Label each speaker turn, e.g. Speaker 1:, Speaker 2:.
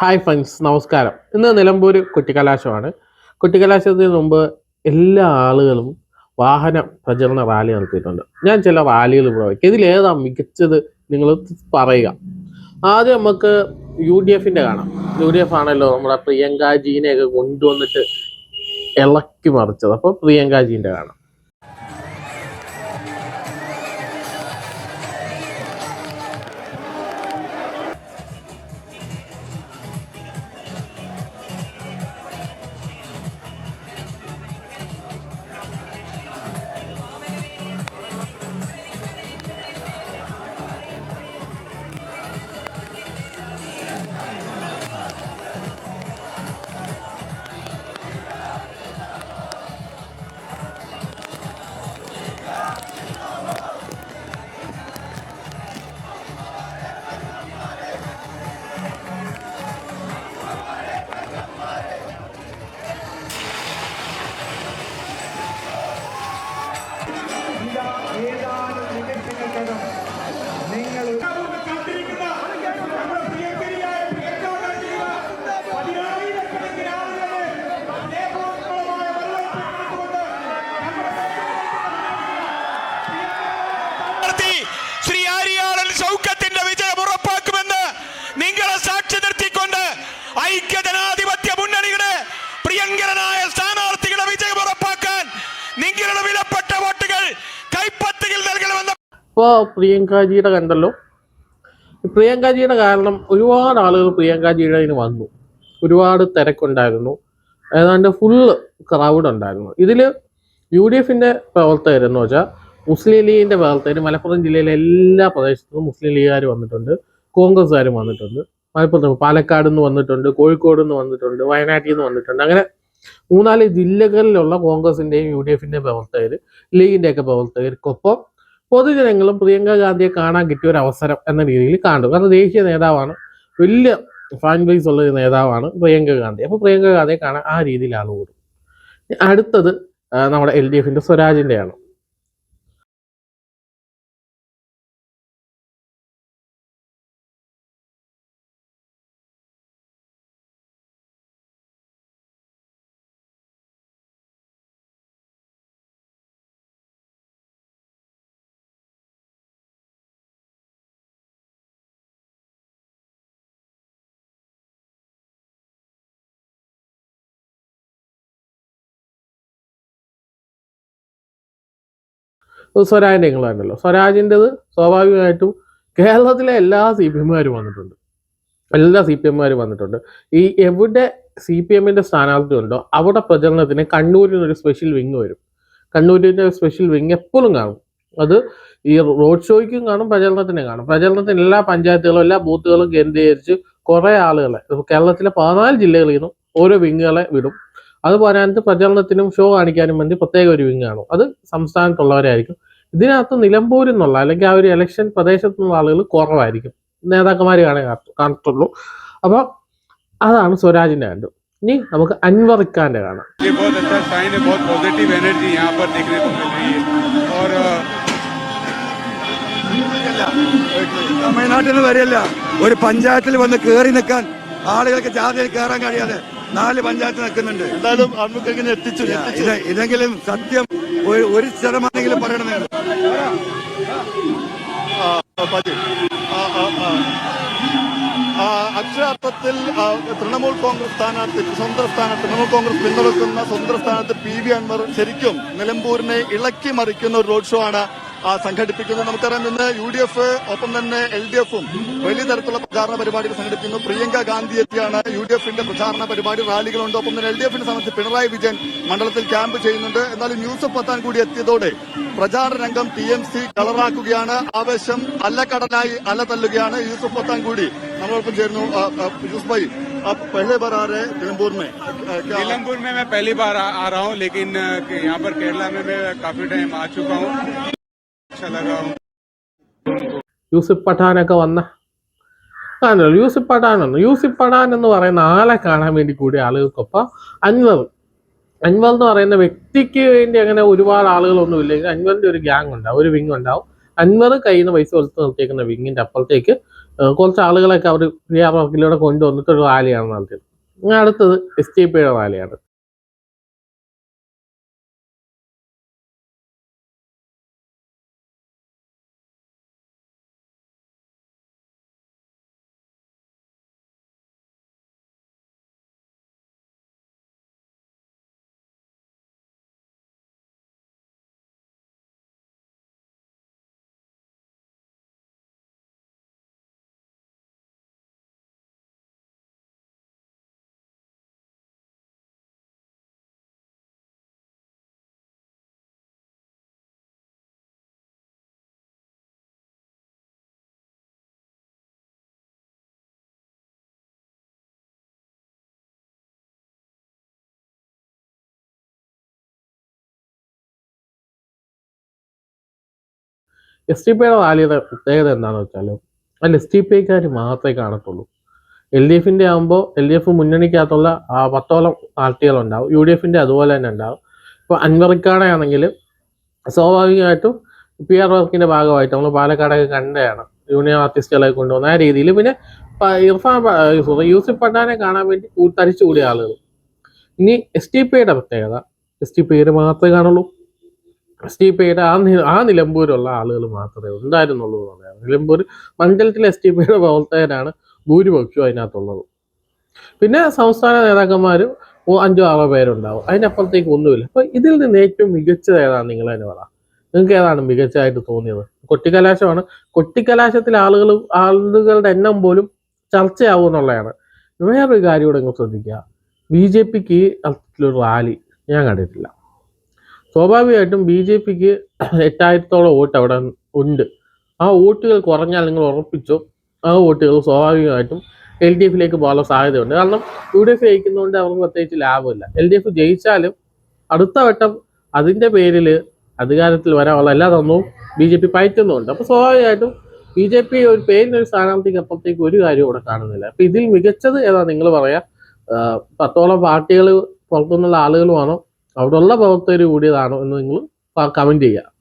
Speaker 1: Hi friends നമസ്കാരം. ഇന്ന് നിലമ്പൂർ കുട്ടിക്കലാശമാണ് കുട്ടിക്കലാശത്തിന് മുമ്പ് എല്ലാ ആളുകളും വാഹന പ്രചരണ റാലി നടത്തിയിട്ടുണ്ട്. ഞാൻ ചില റാലികൾ പ്രവഹിക്കും ഇതിലേതാ മികച്ചത് നിങ്ങൾ പറയുക. ആദ്യം നമുക്ക് യു ഡി എഫിന്റെ കാണാം. യു ഡി എഫ് ആണല്ലോ നമ്മുടെ പ്രിയങ്കാജീനെയൊക്കെ കൊണ്ടുവന്നിട്ട് ഇളക്കി മറിച്ചത്. അപ്പോൾ പ്രിയങ്കാജീന്റെ കാണാം.
Speaker 2: ഐക്യജനാധിപത്യ മുന്നണിയുടെ പ്രിയങ്കരനായ സ്ഥാനാർത്ഥികളെ വിജയം ഉറപ്പാക്കാൻ നിങ്ങളുടെ വിലപ്പെട്ട വോട്ടുകൾ കൈപ്പത്തിയിൽ നൽകണമെന്ന്
Speaker 1: ഇപ്പോൾ പ്രിയങ്കാജിയുടെ കണ്ടല്ലോ. പ്രിയങ്കാജിയുടെ കാരണം ഒരുപാട് ആളുകൾ പ്രിയങ്കാജിയുടെ അതിന് വന്നു. ഒരുപാട് തിരക്കുണ്ടായിരുന്നു. ഏതാണ്ട് ഫുള്ള് ക്രൗഡ് ഉണ്ടായിരുന്നു. ഇതിൽ യു ഡി എഫിന്റെ പ്രവർത്തകരെന്ന് വെച്ചാൽ മുസ്ലിം ലീഗിന്റെ പ്രവർത്തകർ മലപ്പുറം ജില്ലയിലെ എല്ലാ പ്രദേശത്തും മുസ്ലിം ലീഗുകാർ വന്നിട്ടുണ്ട്. കോൺഗ്രസ്സുകാരും വന്നിട്ടുണ്ട്. മലപ്പുറത്ത് പാലക്കാട് നിന്ന് വന്നിട്ടുണ്ട് കോഴിക്കോട് നിന്ന് വന്നിട്ടുണ്ട് വയനാട്ടിൽ നിന്ന് വന്നിട്ടുണ്ട്. അങ്ങനെ മൂന്നാൽ ജില്ലകളിലുള്ള കോൺഗ്രസിന്റെയും യു ഡി എഫിന്റെയും പ്രവർത്തകർ ലീഗിന്റെയൊക്കെ പ്രവർത്തകർക്കൊപ്പം പൊതുജനങ്ങളും പ്രിയങ്ക ഗാന്ധിയെ കാണാൻ കിട്ടിയ ഒരു അവസരം എന്ന രീതിയിൽ കാണും. കാരണം ദേശീയ നേതാവാണ് വലിയ ഫാൻ ബേസ് ഉള്ള ഒരു നേതാവാണ് പ്രിയങ്ക ഗാന്ധി. അപ്പോൾ പ്രിയങ്ക ഗാന്ധിയെ കാണാൻ ആ രീതിയിലാണ് ആൾ കൂടും അടുത്തത് നമ്മുടെ എൽ ഡി എഫിന്റെ സ്വരാജിന്റെയാണ്. സ്വരാജിന്റെ നിങ്ങൾ സ്വരാജിന്റെത് സ്വാഭാവികമായിട്ടും കേരളത്തിലെ എല്ലാ സി പി എമ്മുകാരും വന്നിട്ടുണ്ട്. എല്ലാ സി പി എമ്മുകാരും വന്നിട്ടുണ്ട്. ഈ എവിടെ സി പി എമ്മിന്റെ സ്ഥാനാർത്ഥി ഉണ്ടോ അവിടെ പ്രചരണത്തിന് കണ്ണൂരിന് ഒരു സ്പെഷ്യൽ വിങ് വരും. കണ്ണൂരിന്റെ സ്പെഷ്യൽ വിങ് എപ്പോഴും കാണും. അത് ഈ റോഡ് ഷോയ്ക്കും കാണും പ്രചരണത്തിനും കാണും. പ്രചരണത്തിന് എല്ലാ പഞ്ചായത്തുകളും എല്ലാ ബൂത്തുകളും കേന്ദ്രീകരിച്ച് കുറേ ആളുകളെ കേരളത്തിലെ പതിനാല് ജില്ലകളിൽ നിന്നും ഓരോ വിങ്ങുകളെ വിടും. അത് പറയാനത്ത് പ്രചരണത്തിനും ഷോ കാണിക്കാനും വേണ്ടി പ്രത്യേക ഒരു വിങ് കാണും. അത് സംസ്ഥാനത്തുള്ളവരായിരിക്കും. ഇതിനകത്ത് നിലമ്പൂരിൽ നിന്നുള്ള അല്ലെങ്കിൽ ആ ഒരു ഇലക്ഷൻ പ്രദേശത്തുള്ള ആളുകൾ കുറവായിരിക്കും. നേതാക്കന്മാർ കാണാൻ കാണത്തുള്ളൂ. അപ്പോൾ അതാണ് സ്വരാജിന്റെ കണ്ടു ഇനി നമുക്ക് അൻവർ ഖാന്റെ കാണാം.
Speaker 3: തമിഴ്നാട്ടിൽ വരെയല്ല ഒരു പഞ്ചായത്തിൽ വന്ന് കയറി നിൽക്കാൻ ആളുകൾക്ക് ജാതിയിൽ കയറാൻ കഴിയാതെ നാല് പഞ്ചായത്ത് നിൽക്കുന്നുണ്ട്.
Speaker 4: എന്തായാലും എത്തിച്ചു
Speaker 3: ഇത് ഇതെങ്കിലും സത്യം ഒരു- ശതമാനെങ്കിലും പറയണമെങ്കിൽ.
Speaker 4: അക്ഷരാർത്ഥത്തിൽ തൃണമൂൽ കോൺഗ്രസ് സ്ഥാനാർത്ഥി സ്വന്തം സ്ഥാനം തൃണമൂൽ കോൺഗ്രസ് പിന്തുണക്കുന്ന സ്വന്തം സ്ഥാനത്ത് പി വി അൻവർ ശരിക്കും നിലമ്പൂരിനെ ഇളക്കി മറിക്കുന്ന ഒരു റോഡ് ഷോ ആണ് സംഘടിപ്പിക്കുന്നു നമുക്കറിയാം ഇന്ന് യു ഡി എഫ് ഒപ്പം തന്നെ എൽ ഡി എഫും വലിയ തരത്തിലുള്ള പ്രചാരണ പരിപാടികൾ സംഘടിപ്പിക്കുന്നു. പ്രിയങ്ക ഗാന്ധി എത്തിയാണ് യു ഡി എഫിന്റെ പ്രചാരണ പരിപാടി റാലികളുണ്ട്. ഒപ്പം തന്നെ എൽ ഡി എഫിനെ സംബന്ധിച്ച് പിണറായി വിജയൻ മണ്ഡലത്തിൽ ക്യാമ്പ് ചെയ്യുന്നുണ്ട്. എന്നാലും യൂസഫ് പത്താൻ കൂടി എത്തിയതോടെ പ്രചാരണ രംഗം ടി എം സി കളറാക്കുകയാണ്. ആവേശം അല്ല കടലായി അല്ല തല്ലുകയാണ് യൂസഫ് പത്താൻ കൂടി നമ്മളൊപ്പം ചേരുന്നു. യൂസഫ് ഭായി आप पहले बार आ रहे हैं निलम्बूर में
Speaker 5: निलम्बूर में मैं पहली बार आ, रहा लेकिन पर केरला में मैं काफी टाइम आ चुका
Speaker 1: യൂസിഫ് പഠാനൊക്കെ വന്ന. കാണുമല്ലോ യൂസിഫ് പഠാൻ വന്നു യൂസിഫ് പഠാൻ എന്ന് പറയുന്ന ആളെ കാണാൻ വേണ്ടി കൂടിയ ആളുകൾക്കൊപ്പം അൻവർ. അൻവർ എന്ന് പറയുന്ന വ്യക്തിക്ക് വേണ്ടി അങ്ങനെ ഒരുപാട് ആളുകളൊന്നും ഇല്ലെങ്കിൽ അൻവറിന്റെ ഒരു ഗ്യാങ് ഉണ്ടാവും ഒരു വിങ് ഉണ്ടാവും. അൻവർ കയ്യിൽ നിന്ന് പൈസ കൊടുത്ത് നിർത്തിയേക്കുന്ന വിങ്ങിന്റെ അപ്പുറത്തേക്ക് കുറച്ച് ആളുകളൊക്കെ അവർ പി ആർ വർക്കിലൂടെ കൊണ്ടുവന്നിട്ട് ഒരു റാലിയാണ് നടത്തിയത്. അടുത്തത് എസ് ടി പിയുടെ റാലിയാണ്. എസ് ടി പിയുടെ റാലിയുടെ പ്രത്യേകത എന്താണെന്ന് വെച്ചാൽ അതിൽ എസ് ടി പി ഐക്കാർ മാത്രമേ കാണത്തുള്ളൂ. എൽ ഡി എഫിന്റെ ആകുമ്പോൾ എൽ ഡി എഫ് മുന്നണിക്കകത്തുള്ള ആ പത്തോളം പാർട്ടികളുണ്ടാവും യു ഡി എഫിന്റെ അതുപോലെ തന്നെ ഉണ്ടാവും. ഇപ്പോൾ അൻവറിക്കാടെ ആണെങ്കിൽ സ്വാഭാവികമായിട്ടും പി ആർ വർക്കിന്റെ ഭാഗമായിട്ട് നമ്മൾ പാലക്കാടൊക്കെ കണ്ടതാണ്. യൂണിയൻ ആർട്ടിസ്റ്റുകളെ കൊണ്ടുവന്ന ആ രീതിയിൽ പിന്നെ പ- ഇർഫാൻ പ- സോറി പഠാനെ കാണാൻ വേണ്ടി കൂ- തടിച്ചുകൂടിയ ആളുകൾ ഇനി എസ് ടി പിയുടെ പ്രത്യേകത. എസ് ടി പിയുടെ മാത്രമേ കാണുള്ളൂ. എസ് ടി പിയുടെ ആ ആ നിലമ്പൂരുള്ള ആളുകൾ മാത്രമേ ഉണ്ടായിരുന്നുള്ളൂ എന്ന് പറയാം. നിലമ്പൂർ മണ്ഡലത്തിലെ എസ് ടി പിയുടെ പ്രവർത്തകരാണ് ഭൂരിപക്ഷവും അതിനകത്തുള്ളത്. പിന്നെ സംസ്ഥാന നേതാക്കന്മാർ അഞ്ചോ ആറോ പേരുണ്ടാവും. അതിനപ്പുറത്തേക്ക് ഒന്നുമില്ല. അപ്പൊ ഇതിൽ നിന്ന് ഏറ്റവും മികച്ചത് ഏതാണ്? നിങ്ങൾ തന്നെ പറ. നിങ്ങൾക്ക് ഏതാണ് മികച്ചതായിട്ട് തോന്നിയത്? കൊട്ടിക്കലാശമാണ്. കൊട്ടിക്കലാശത്തിൽ ആളുകൾ ആളുകളുടെ എണ്ണം പോലും ചർച്ചയാവും എന്നുള്ളതാണ്. വേറൊരു കാര്യം കൂടെ നിങ്ങൾ ശ്രദ്ധിക്കുക. ബി ജെ പിക്ക് അത്തരത്തിലൊരു റാലി ഞാൻ കണ്ടിട്ടില്ല. സ്വാഭാവികമായിട്ടും ബി ജെ പിക്ക് എട്ടായിരത്തോളം വോട്ട് അവിടെ ഉണ്ട്. ആ വോട്ടുകൾ കുറഞ്ഞാൽ നിങ്ങൾ ഉറപ്പിച്ചോ? ആ വോട്ടുകൾ സ്വാഭാവികമായിട്ടും എൽ ഡി എഫിലേക്ക് പോകാനുള്ള സാധ്യതയുണ്ട്. കാരണം യു ഡി എഫ് ജയിക്കുന്നതുകൊണ്ട് അവർക്ക് പ്രത്യേകിച്ച് ലാഭമില്ല. എൽ ഡി എഫ് ജയിച്ചാലും അടുത്ത വട്ടം അതിന്റെ പേരിൽ അധികാരത്തിൽ വരാനുള്ള എല്ലാ തന്നവും ബി ജെ പി പയറ്റുന്നുണ്ട്. അപ്പോൾ സ്വാഭാവികമായിട്ടും ബി ജെ പി ഒരു പേരിനൊരു സ്ഥാനാർത്ഥിക്ക് അപ്പുറത്തേക്ക് ഒരു കാര്യം ഇവിടെ കാണുന്നില്ല. അപ്പം ഇതിൽ മികച്ചത് ഏതാ നിങ്ങൾ പറയാ? പത്തോളം പാർട്ടികൾ പുറത്തുനിന്നുള്ള ആളുകളുമാണോ? അവിടെയുള്ള പ്രവർത്തകർ കൂടിയതാണോ എന്ന് നിങ്ങൾ കമന്റ് ചെയ്യുക.